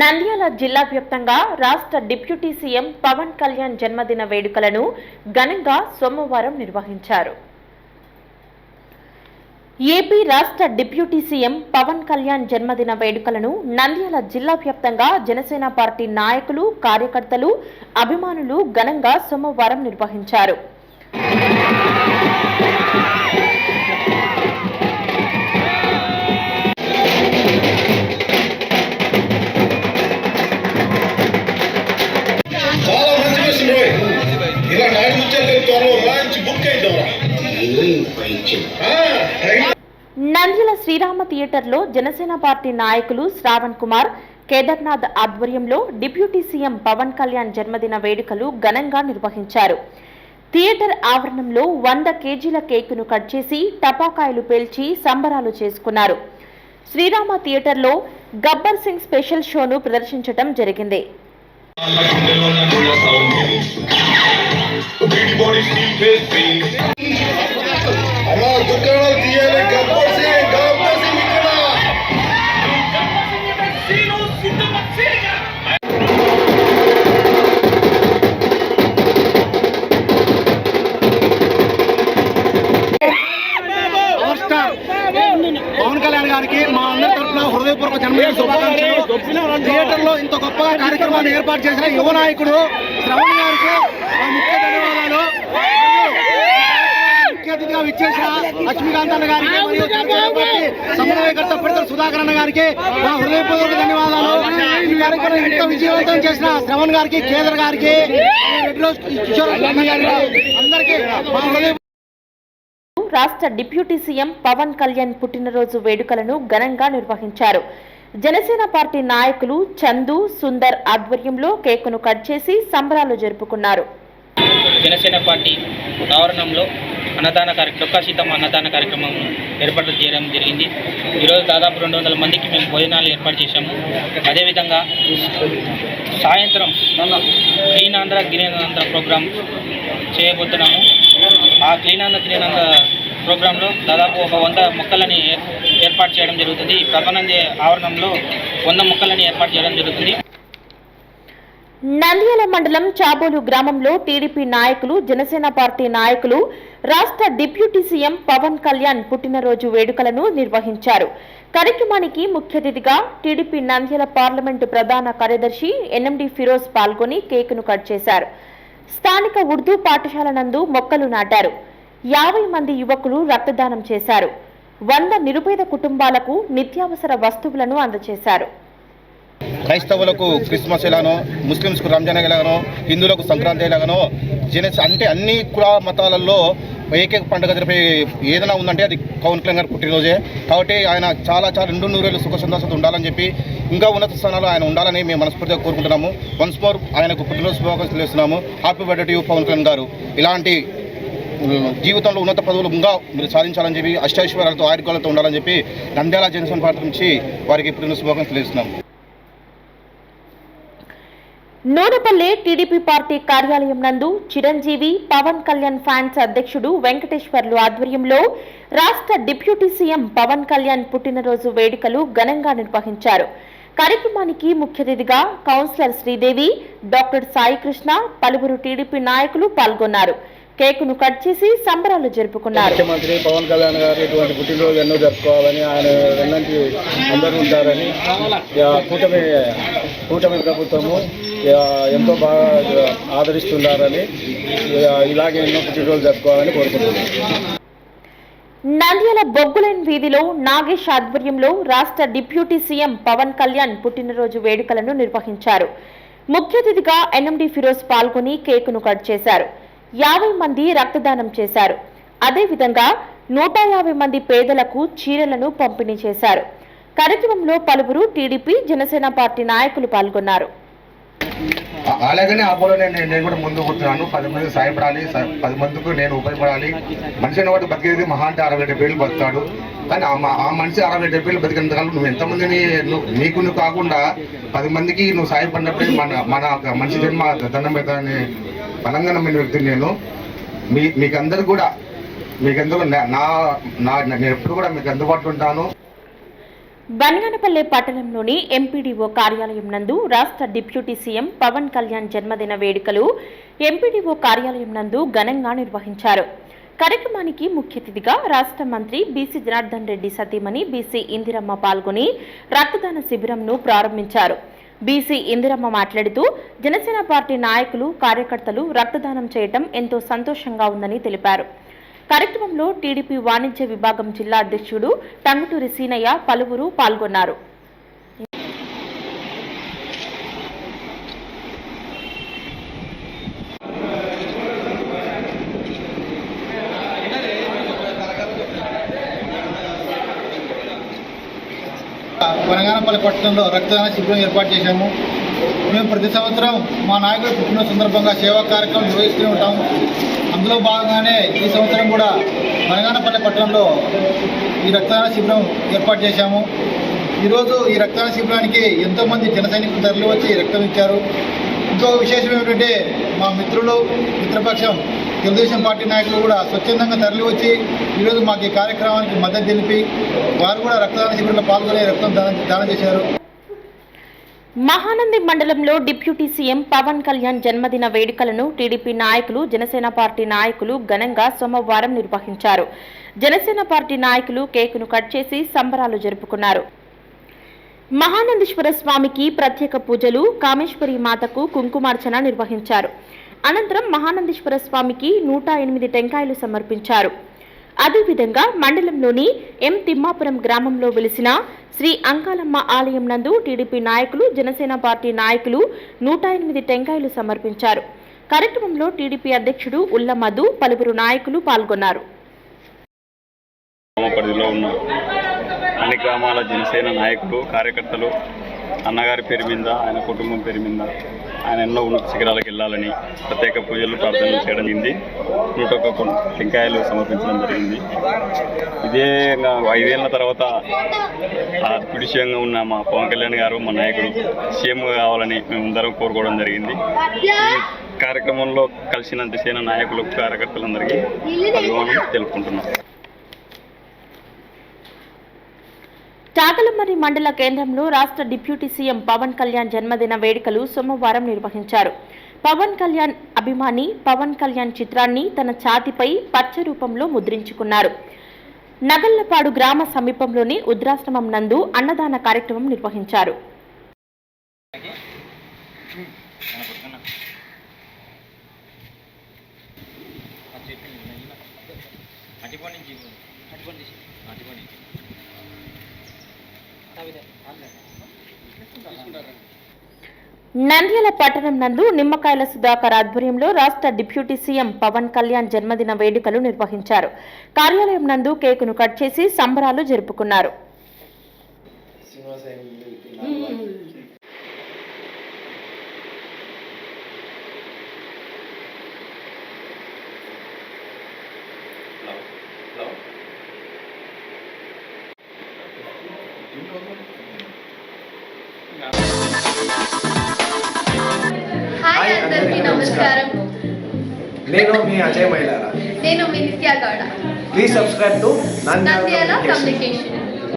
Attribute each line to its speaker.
Speaker 1: నంద్యాల జిల్లా వ్యాప్తంగా రాష్ట్ర డిప్యూటీ సీఎం పవన్ కళ్యాణ్ జన్మదిన వేడుకలను ఘనంగా సోమవారం నిర్వహించారు. ఏపీ రాష్ట్ర డిప్యూటీ సీఎం పవన్ కళ్యాణ్ జన్మదిన వేడుకలను నంద్యాల జిల్లా వ్యాప్తంగా జనసేన పార్టీ నాయకులు కార్యకర్తలు అభిమానులు ఘనంగా సోమవారం నిర్వహించారు. థియేటర్లో జనసేన పార్టీ నాయకులు శ్రావణ్ కుమార్ కేదార్నాథ్ ఆధ్వర్యంలో డిప్యూటీ సీఎం పవన్ కళ్యాణ్ జన్మదిన వేడుకలు ఘనంగా నిర్వహించారు. థియేటర్ ఆవరణంలో వంద కేజీల కేకును కట్ చేసి టపాకాయలు పేల్చి సంబరాలు చేసుకున్నారు. శ్రీరామ థియేటర్లో గబ్బర్ సింగ్ స్పెషల్ షోను ప్రదర్శించడం జరిగింది.
Speaker 2: గబ్బర్
Speaker 3: కార్యక్రమాన్ని ఏర్పాటు చేసిన యువ నాయకుడు శ్రవణ్ గారికి ముఖ్య ధన్యవాదాలు. ముఖ్య అతిథిగా విచ్చేసిన లక్ష్మీకాంత్ అన్న గారికి మరియు సమన్వయకర్త పిడతల సుధాకర్ అన్న గారికి మా హృదయపూర్వక ధన్యవాదాలు. ఈ కార్యక్రమం ఇంత విజయవంతం చేసిన శ్రవణ్ గారికి కేంద్ర గారికి కిషోర్ గారికి అందరికీ మా హృదయ
Speaker 1: రాష్ట్ర డిప్యూటీ సీఎం పవన్ కళ్యాణ్ పుట్టినరోజు వేడుకలను ఘనంగా నిర్వహించారు. జనసేన పార్టీ నాయకులు చందు సుందర్ ఆధ్వర్యంలో కేకును కట్ చేసి సంబరాలు జరుపుకున్నారు.
Speaker 4: జనసేన పార్టీ ఆవరణంలో అన్నదాన కార్యక్రమం డొక్కా సీతమ్మ అన్నదాన కార్యక్రమం ఏర్పాటు చేయడం జరిగింది. ఈరోజు దాదాపు రెండు వందల మందికి మేము భోజనాలు ఏర్పాటు చేశాము. అదేవిధంగా సాయంత్రం clean Andhra green Andhra programme చేయబోతున్నాము. ఆ క్లీన్ ఆంధ్ర గ్రీన్ ఆంధ్ర ప్రోగ్రాంలో దాదాపు ఒక వంద మొక్కలని ఏర్పాటు చేయడం జరుగుతుంది. ఈ ప్రభానంది ఆవరణంలో వంద మొక్కలని ఏర్పాటు చేయడం జరుగుతుంది.
Speaker 1: నంద్యాల మండలం చాబోలు గ్రామంలో టీడీపీ నాయకులు జనసేన పార్టీ నాయకులు రాష్ట్ర డిప్యూటీ సీఎం పవన్ కళ్యాణ్ పుట్టినరోజు వేడుకలను నిర్వహించారు. కార్యక్రమానికి ముఖ్య అతిథిగా టీడీపీ నంద్యాల పార్లమెంటు ప్రధాన కార్యదర్శి ఎన్ఎండి ఫిరోజ్ పాల్గొని కేకును కట్ చేశారు. స్థానిక ఉర్దూ పాఠశాల నందు మొక్కలు నాటారు. యాభై మంది యువకులు రక్తదానం చేశారు. వంద నిరుపేద కుటుంబాలకు నిత్యావసర వస్తువులను అందజేశారు.
Speaker 3: క్రైస్తవులకు క్రిస్మస్ ఎలానో ముస్లిమ్స్కు రంజాన్ ఎలాగనో హిందువులకు సంక్రాంతి ఎలాగనో జన అంటే అన్ని కుల మతాలలో ఏకైక పండుగ జరిపే ఏదైనా ఉందంటే అది పవన్ కళ్యాణ్ గారు పుట్టినరోజే. కాబట్టి ఆయన చాలా చాలా రెండు నూరేళ్ళు సుఖ సంతోషాలు ఉండాలని చెప్పి ఇంకా ఉన్నత స్థానాల్లో ఆయన ఉండాలని మేము మనస్ఫూర్తిగా కోరుకుంటున్నాము. వన్స్ మోర్ ఆయనకు పుట్టినరోజు శుభాకాంక్షలు చేస్తున్నాము happy birthday to you Pawan Kalyan garu. ఇలాంటి జీవితంలో ఉన్నత పదవులు ఇంకా మీరు సాధించాలని చెప్పి అష్టైశ్వర్యాలతో ఆయుర్గాలతో ఉండాలని చెప్పి నంద్యాల జనసేన పార్టీ నుంచి వారికి పుట్టినరోజు శుభాకాంక్షలు తెలియజేస్తున్నాం.
Speaker 1: నూనెపల్లె టీడీపీ పార్టీ కార్యాలయం నందు చిరంజీవి పవన్ కళ్యాణ్ ఫ్యాన్స్ అధ్యక్షుడు వెంకటేశ్వర్లు ఆధ్వర్యంలో రాష్ట్ర డిప్యూటీ సీఎం పవన్ కళ్యాణ్ పుట్టినరోజు వేడుకలు ఘనంగా నిర్వహించారు. కార్యక్రమానికి ముఖ్య అతిథిగా కౌన్సిలర్ శ్రీదేవి డాక్టర్ సాయికృష్ణ పలువురు టీడీపీ నాయకులు పాల్గొన్నారు. కేకును కట్ చేసి సంబరాలు జరుపుకున్నారు.
Speaker 5: ముఖ్యమంత్రి పవన్ కళ్యాణ్ గారు ఇటువంటి పుట్టినరోజు ఎన్నో జరుపుకోవాలని ఆయన వెన్నంటి అందరూ ఉంటారని కూటమి కూటమి ప్రభుత్వము ఎంతో బాగా ఆదరిస్తున్నారని ఇలాగే ఎన్నో పుట్టినరోజు జరుపుకోవాలని కోరుకుంటున్నాను
Speaker 1: నంద్యాల బొగ్గులైన్ వీధిలో నాగేష్ ఆధ్వర్యంలో రాష్ట్ర డిప్యూటీ సీఎం పవన్ కళ్యాణ్ పుట్టినరోజు వేడుకలను నిర్వహించారు. ముఖ్య అతిథిగా ఎన్ఎండి ఫిరోజ్ పాల్గొని కేకును కట్ చేశారు. యాభై మంది రక్తదానం చేశారు. అదేవిధంగా నూట యాభై మంది పేదలకు చీరలను పంపిణీ చేశారు. కార్యక్రమంలో పలువురు టీడీపీ జనసేన పార్టీ నాయకులు పాల్గొన్నారు.
Speaker 6: అలాగనే ఆ నేను నేను కూడా ముందు కూర్చున్నాను పది మంది సాయపడాలి పది మందికి నేను ఉపయోగపడాలి. మనిషి అనేవాడు బతికేది మహా అంటే అరవై డెబ్బై ఏళ్ళు బతుకుతాడు. కానీ ఆ మనిషి అరవై డెబ్బై ఏళ్ళు బతికినంతకాలం నువ్వు ఎంతమందిని నీకు నువ్వు కాకుండా పది మందికి నువ్వు సాయపడినప్పుడే మన మన మనిషి జన్మ దండం పెడతానని బలంగా వ్యక్తిని నేను. మీ మీకందరూ కూడా మీకందరూ నా నా- నేను ఎప్పుడు కూడా మీకు అందుబాటులో ఉంటాను.
Speaker 1: బనగానపల్లె పట్టణంలోని ఎంపీడీఓ కార్యాలయం నందు రాష్ట్ర డిప్యూటీ సీఎం పవన్ కళ్యాణ్ జన్మదిన వేడుకలు ఎంపీడీఓ కార్యాలయం నందు ఘనంగా నిర్వహించారు. కార్యక్రమానికి ముఖ్య అతిథిగా రాష్ట్ర మంత్రి బీసీ జనార్దన్ రెడ్డి సతీమణి బీసీ ఇందిరమ్మ పాల్గొని రక్తదాన శిబిరంను ప్రారంభించారు. బీసీ ఇందిరమ్మ మాట్లాడుతూ జనసేన పార్టీ నాయకులు కార్యకర్తలు రక్తదానం చేయటం ఎంతో సంతోషంగా ఉందని తెలిపారు. కార్యక్రమంలో టీడీపీ వాణిజ్య విభాగం జిల్లా అధ్యక్షుడు టంగుటూరి సీనయ్య పలువురు పాల్గొన్నారు.
Speaker 7: వనగానపల్లి పట్టణంలో రక్తదాన శిబిరం ఏర్పాటు చేశాము. మేము ప్రతి సంవత్సరం మా నాయకుడు పుట్టిన సందర్భంగా సేవా కార్యక్రమం నిర్వహిస్తూనే ఉంటాము అందులో భాగంగానే ఈ సంవత్సరం కూడా వనగానపల్లి పట్టణంలో ఈ రక్తదాన శిబిరం ఏర్పాటు చేశాము. ఈరోజు ఈ రక్తదాన శిబిరానికి ఎంతోమంది జన సైనికులు తరలి వచ్చి రక్తం ఇచ్చారు. ఇంకో విశేషం ఏమిటంటే మా మిత్రులు మిత్రపక్షం తెలుగుదేశం పార్టీ నాయకులు కూడా స్వచ్ఛందంగా తరలివచ్చి ఈరోజు మాకు ఈ కార్యక్రమానికి మద్దతు తెలిపి వారు కూడా రక్తదాన శిబిరంలో పాల్గొనే రక్తం దానం దానం చేశారు.
Speaker 1: మహానంది మండలంలో డిప్యూటీ సీఎం పవన్ కళ్యాణ్ జన్మదిన వేడుకలను టీడీపీ నాయకులు జనసేన పార్టీ నాయకులు ఘనంగా సోమవారం నిర్వహించారు. జనసేన పార్టీ నాయకులు కేకును కట్ చేసి సంబరాలు జరుపుకున్నారు. మహానందీశ్వర స్వామికి ప్రత్యేక పూజలు కామేశ్వరి మాతకు కుంకుమార్చన నిర్వహించారు. అనంతరం మహానందీశ్వర స్వామికి నూట ఎనిమిది టెంకాయలు సమర్పించారు. అదేవిధంగా మండలంలోని ఎం తిమ్మాపురం గ్రామంలో వెలిసిన శ్రీ అంకాలమ్మ ఆలయం నందు టీడీపీ నాయకులు జనసేన పార్టీ నాయకులు నూట ఎనిమిది టెంకాయలు సమర్పించారు. కార్యక్రమంలో టీడీపీ అధ్యక్షుడు ఉల్ల మధు పలువురు నాయకులు పాల్గొన్నారు.
Speaker 8: అన్ని గ్రామాల జనసేన నాయకులు కార్యకర్తలు అన్నగారి పేరు మీద ఆయన కుటుంబం పేరు మీద ఆయన ఎన్నో ఉన్నత శిఖరాలకు వెళ్ళాలని ప్రత్యేక పూజలు ప్రార్థనలు చేయడం జరిగింది. నూట ఒక్క టెంకాయలు సమర్పించడం జరిగింది. ఇదే ఐదేళ్ళ తర్వాత ఆ ఉన్న మా పవన్ కళ్యాణ్ గారు మా నాయకుడు సీఎం కావాలని మేమందరం కోరుకోవడం జరిగింది. కార్యక్రమంలో కలిసిన జనసేన నాయకులకు కార్యకర్తలందరికీ అభిమానం తెలుపుకుంటున్నాం.
Speaker 1: చాకలమర్రి మండల కేంద్రంలో రాష్ట్ర డిప్యూటీ సీఎం పవన్ కళ్యాణ్ జన్మదిన వేడుకలు సోమవారం నిర్వహించారు. పవన్ కళ్యాణ్ అభిమాని పవన్ కళ్యాణ్ చిత్రాన్ని తన ఛాతిపై పచ్చ రూపంలో ముద్రించుకున్నారు. నగల్లపాడు గ్రామ సమీపంలోని ఉద్రాశ్రమం నందు అన్నదాన కార్యక్రమం నిర్వహించారు. నంద్యాల పట్టణం నందు నిమ్మకాయల సుధాకర్ ఆధ్వర్యంలో రాష్ట్ర డిప్యూటీ సీఎం పవన్ కళ్యాణ్ జన్మదిన వేడుకలు నిర్వహించారు. కార్యాలయం నందు కేకును కట్ చేసి సంబరాలు జరుపుకున్నారు.
Speaker 9: హాయ్ అందరికీ నమస్కారం.
Speaker 10: నేను మీ అజయ్ మైలారా
Speaker 9: నేను మీ Nithya Gowda
Speaker 10: please subscribe to
Speaker 9: Nandyal communication